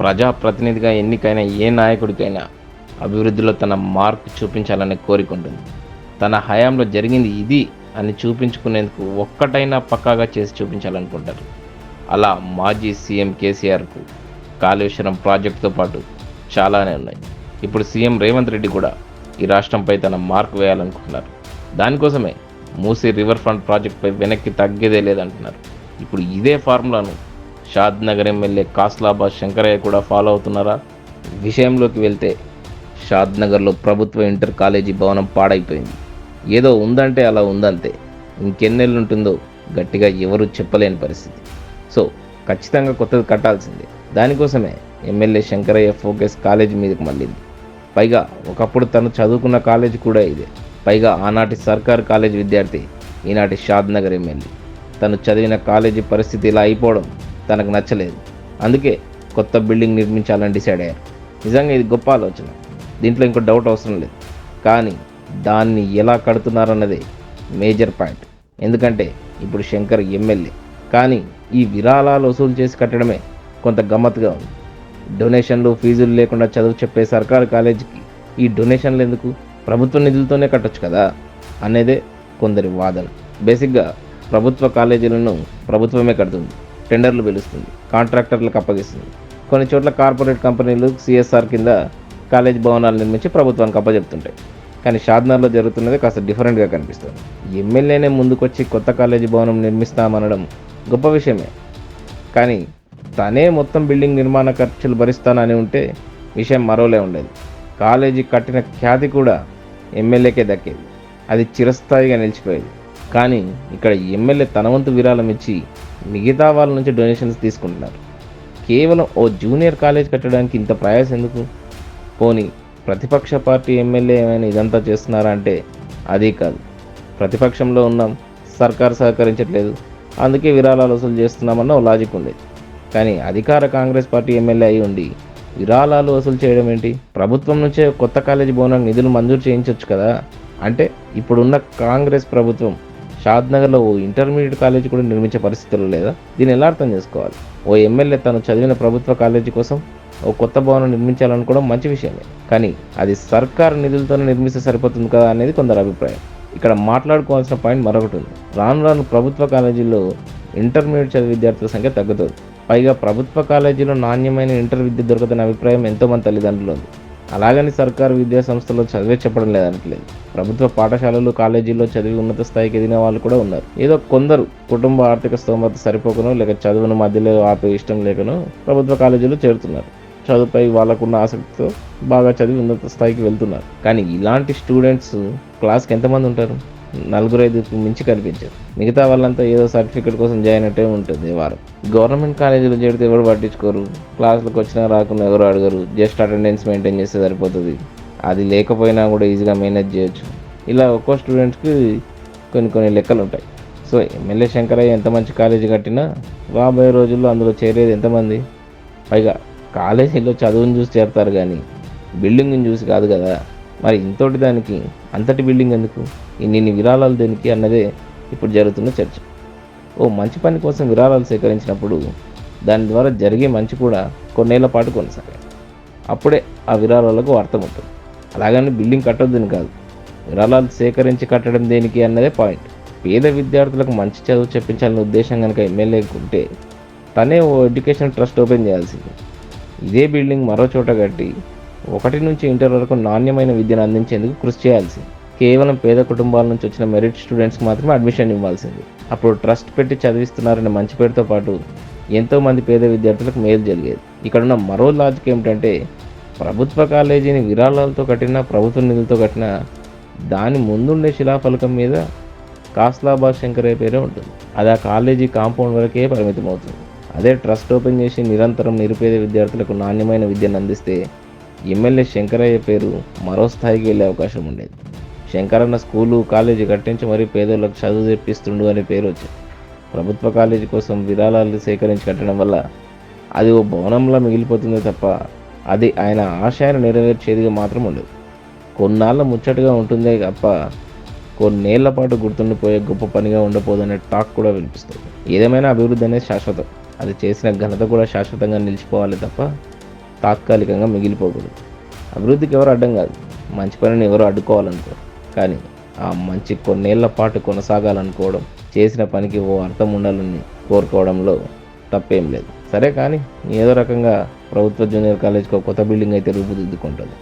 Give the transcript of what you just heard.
ప్రజాప్రతినిధిగా ఎన్నికైన ఏ నాయకుడికైనా అభివృద్ధిలో తన మార్క్ చూపించాలనే కోరిక ఉంటుంది. తన హయాంలో జరిగింది ఇది అని చూపించుకునేందుకు ఒక్కటైనా పక్కాగా చేసి చూపించాలనుకుంటారు. అలా మాజీ సీఎం కేసీఆర్కు కాళేశ్వరం ప్రాజెక్టుతో పాటు చాలానే ఉన్నాయి. ఇప్పుడు సీఎం రేవంత్ రెడ్డి కూడా ఈ రాష్ట్రంపై తన మార్క్ వేయాలనుకుంటున్నారు. దానికోసమే మూసీ రివర్ ఫ్రంట్ ప్రాజెక్టుపై వెనక్కి తగ్గేదే లేదంటున్నారు. ఇప్పుడు ఇదే ఫార్ములాను షాద్ నగర్ ఎమ్మెల్యే కాస్లాబాద్ శంకరయ్య కూడా ఫాలో అవుతున్నారా? విషయంలోకి వెళ్తే షాద్ నగర్లో ప్రభుత్వ ఇంటర్ కాలేజీ భవనం పాడైపోయింది. ఏదో ఉందంటే అలా ఉందంతే. ఇంకెన్నెళ్ళు ఉంటుందో గట్టిగా ఎవరు చెప్పలేని పరిస్థితి. సో ఖచ్చితంగా కొత్తది కట్టాల్సిందే. దానికోసమే ఎమ్మెల్యే శంకరయ్య ఫోకస్ కాలేజీ మీదకి మళ్ళింది. పైగా ఒకప్పుడు తను చదువుకున్న కాలేజ్ కూడా ఇదే. పైగా ఆనాటి సర్కారు కాలేజ్ విద్యార్థి ఈనాటి షాద్ నగర్ ఎమ్మెల్యే. తను చదివిన కాలేజీ పరిస్థితి ఇలా అయిపోవడం తనకు నచ్చలేదు. అందుకే కొత్త బిల్డింగ్ నిర్మించాలని డిసైడ్ అయ్యారు. నిజంగా ఇది గొప్ప ఆలోచన. దీంట్లో ఇంకో డౌట్ అవసరం లేదు. కానీ దాన్ని ఎలా కడుతున్నారన్నదే మేజర్ పాయింట్. ఎందుకంటే ఇప్పుడు శంకర్ ఎమ్మెల్యే. కానీ ఈ విరాళాలు వసూలు చేసి కట్టడమే కొంత గమ్మత్తుగా ఉంది. డొనేషన్లు ఫీజులు లేకుండా చదువు చెప్పే సర్కారు కాలేజీకి ఈ డొనేషన్లు ఎందుకు? ప్రభుత్వ నిధులతోనే కట్టొచ్చు కదా అనేదే కొందరి వాదన. బేసిక్గా ప్రభుత్వ కాలేజీలను ప్రభుత్వమే కడుతుంది. టెండర్లు పిలుస్తుంది కాంట్రాక్టర్లకు అప్పగిస్తుంది. కొన్ని చోట్ల కార్పొరేట్ కంపెనీలు సిఎస్ఆర్ కింద కాలేజ్ భవనాలు నిర్మించి ప్రభుత్వానికి అప్పజెప్తుంటాయి. కానీ షాద్నార్లో జరుగుతున్నది కాస్త డిఫరెంట్గా కనిపిస్తుంది. ఎమ్మెల్యేనే ముందుకొచ్చి కొత్త కాలేజీ భవనం నిర్మిస్తామనడం గొప్ప విషయమే. కానీ తనే మొత్తం బిల్డింగ్ నిర్మాణ ఖర్చులు భరిస్తానని ఉంటే విషయం మరోలే ఉండేది. కాలేజీ కట్టిన ఖ్యాతి కూడా ఎమ్మెల్యేకే దక్కేది. అది చిరస్థాయిగా నిలిచిపోయేది. కానీ ఇక్కడ ఎమ్మెల్యే తన వంతు విరాళం ఇచ్చి మిగతా వాళ్ళ నుంచి డొనేషన్స్ తీసుకుంటున్నారు. కేవలం ఓ జూనియర్ కాలేజ్ కట్టడానికి ఇంత ప్రయాసం ఎందుకు? పోనీ ప్రతిపక్ష పార్టీ ఎమ్మెల్యే ఏమైనా ఇదంతా చేస్తున్నారా అంటే అదే కాదు. ప్రతిపక్షంలో ఉన్నాం సర్కారు సహకరించట్లేదు. అందుకే విరాళాలు వసూలు చేస్తున్నామన్న ఓ లాజిక్ ఉండేది కానీ అధికార కాంగ్రెస్ పార్టీ ఎమ్మెల్యే అయి ఉండి విరాళాలు వసూలు చేయడం ఏంటి? ప్రభుత్వం నుంచే కొత్త కాలేజీ భవనానికి నిధులు మంజూరు చేయించవచ్చు కదా? అంటే ఇప్పుడున్న కాంగ్రెస్ ప్రభుత్వం షాద్నగర్లో ఓ ఇంటర్మీడియట్ కాలేజీ కూడా నిర్మించే పరిస్థితులు లేదా? దీన్ని ఎలా అర్థం చేసుకోవాలి? ఓ ఎమ్మెల్యే తను చదివిన ప్రభుత్వ కాలేజీ కోసం ఓ కొత్త భవనం నిర్మించాలనుకోవడం మంచి విషయమే. కానీ అది సర్కారు నిధులతోనే నిర్మిస్తే సరిపోతుంది కదా అనేది కొందరు అభిప్రాయం. ఇక్కడ మాట్లాడుకోవాల్సిన పాయింట్ మరొకటి ఉంది. రాను రాను ప్రభుత్వ కాలేజీల్లో ఇంటర్మీడియట్ చదివే విద్యార్థుల సంఖ్య తగ్గుతుంది. పైగా ప్రభుత్వ కాలేజీలో నాణ్యమైన ఇంటర్ విద్య దొరకదనే అభిప్రాయం ఎంతోమంది తల్లిదండ్రులు ఉంది. అలాగని సర్కారు విద్యా సంస్థలో చదివే చెప్పడం లేదనట్లేదు. ప్రభుత్వ పాఠశాలలు కాలేజీల్లో చదివి ఉన్నత స్థాయికి ఎదిగిన వాళ్ళు కూడా ఉన్నారు. ఏదో కొందరు కుటుంబ ఆర్థిక స్తోమత సరిపోకనో లేక చదువును మధ్యలో ఆపే ఇష్టం లేకనో ప్రభుత్వ కాలేజీలో చేరుతున్నారు. చదువుపై వాళ్ళకున్న ఆసక్తితో బాగా చదివి ఉన్నత స్థాయికి వెళ్తున్నారు. కానీ ఇలాంటి స్టూడెంట్స్ క్లాస్కి ఎంతమంది ఉంటారు? నలుగురు ఐదుకు మించి కనిపించారు. మిగతా వాళ్ళంతా ఏదో సర్టిఫికేట్ కోసం జాయిన్ అట్టే ఉంటుంది వారు. గవర్నమెంట్ కాలేజీలో చేరితే ఎవరు పట్టించుకోరు? క్లాసులకు వచ్చినా రాకుండా ఎవరు అడగరు? జస్ట్ అటెండెన్స్ మెయింటైన్ చేస్తే సరిపోతుంది. అది లేకపోయినా కూడా ఈజీగా మేనేజ్ చేయొచ్చు. ఇలా ఒక్కో స్టూడెంట్స్కి కొన్ని కొన్ని లెక్కలు ఉంటాయి సో ఎమ్మెల్యే శంకరయ్య ఎంత మంచి కాలేజీ కట్టినా రాబోయే రోజుల్లో అందులో చేరేది ఎంతమంది? పైగా కాలేజీలో చదువుని చూసి చేరతారు కానీ బిల్డింగ్ని చూసి కాదు కదా. మరి ఇంతటి దానికి అంతటి బిల్డింగ్ ఎందుకు? ఇన్ని విరాళాలు దేనికి అన్నదే ఇప్పుడు జరుగుతున్న చర్చ. ఓ మంచి పని కోసం విరాళాలు సేకరించినప్పుడు దాని ద్వారా జరిగే మంచి కూడా కొన్నేళ్ళ పాటు కొనసాగాలి. అప్పుడే ఆ విరాళాలకు అర్థం ఉంటుంది. అలాగని బిల్డింగ్ కట్టొద్దని కాదు. విరాళాలు సేకరించి కట్టడం దేనికి అన్నదే పాయింట్. పేద విద్యార్థులకు మంచి చదువు చెప్పించాలనే ఉద్దేశం కనుక ఎమ్మెల్యేకి ఉంటే తనే ఓ ఎడ్యుకేషన్ ట్రస్ట్ ఓపెన్ చేయాల్సింది. ఇదే బిల్డింగ్ మరో చోట కట్టి ఒకటి నుంచి ఇంటర్ వరకు నాణ్యమైన విద్యను అందించేందుకు కృషి చేయాల్సింది. కేవలం పేద కుటుంబాల నుంచి వచ్చిన మెరిట్ స్టూడెంట్స్కి మాత్రమే అడ్మిషన్ ఇవ్వాల్సింది. అప్పుడు ట్రస్ట్ పెట్టి చదివిస్తున్నారనే మంచి పేరుతో పాటు ఎంతోమంది పేద విద్యార్థులకు మేలు జరిగేది. ఇక్కడున్న మరో లాజిక్ ఏమిటంటే ప్రభుత్వ కాలేజీని విరాళాలతో కట్టిన ప్రభుత్వ నిధులతో కట్టిన దాని ముందుండే శిలాఫలకం మీద కాస్లాబాద్ శంకరయ్య పేరే ఉంటుంది. అది ఆ కాలేజీ కాంపౌండ్ వరకే పరిమితం అవుతుంది అదే ట్రస్ట్ ఓపెన్ చేసి నిరంతరం నిరుపేద విద్యార్థులకు నాణ్యమైన విద్యను అందిస్తే ఎమ్మెల్యే శంకరయ్య పేరు మరో స్థాయికి వెళ్ళే అవకాశం ఉండేది. శంకరన్న స్కూలు కాలేజీ కట్టించి మరీ పేదోళ్ళకు చదువు తెప్పిస్తుండు అనే పేరు వచ్చింది. ప్రభుత్వ కాలేజీ కోసం విరాళాలు సేకరించి కట్టడం వల్ల అది ఓ భవనంలా మిగిలిపోతుందే తప్ప అది ఆయన ఆశయాన్ని నెరవేర్చేదిగా మాత్రం ఉండదు. కొన్నాళ్ళ ముచ్చటగా ఉంటుందే తప్ప కొన్నేళ్ళ పాటు గుర్తుండిపోయే గొప్ప పనిగా ఉండబోదనే టాక్ కూడా వినిపిస్తుంది. ఏదేమైనా అభివృద్ధి అనేది శాశ్వతం. అది చేసిన ఘనత కూడా శాశ్వతంగా నిలిచిపోవాలి తప్ప తాత్కాలికంగా మిగిలిపోకూడదు. అభివృద్ధికి ఎవరు అడ్డం కాదు. మంచి పనిని ఎవరు అడ్డుకోవాలనుకోరు. కానీ ఆ మంచి కొన్నేళ్ళ పాటు కొనసాగాలనుకోవడం చేసిన పనికి ఓ అర్థం ఉండాలని కోరుకోవడంలో తప్పేం లేదు. సరే కానీ ఏదో రకంగా ప్రభుత్వ జూనియర్ కాలేజ్కి ఒక కొత్త బిల్డింగ్ అయితే రూపుదిద్దుకుంటుంది.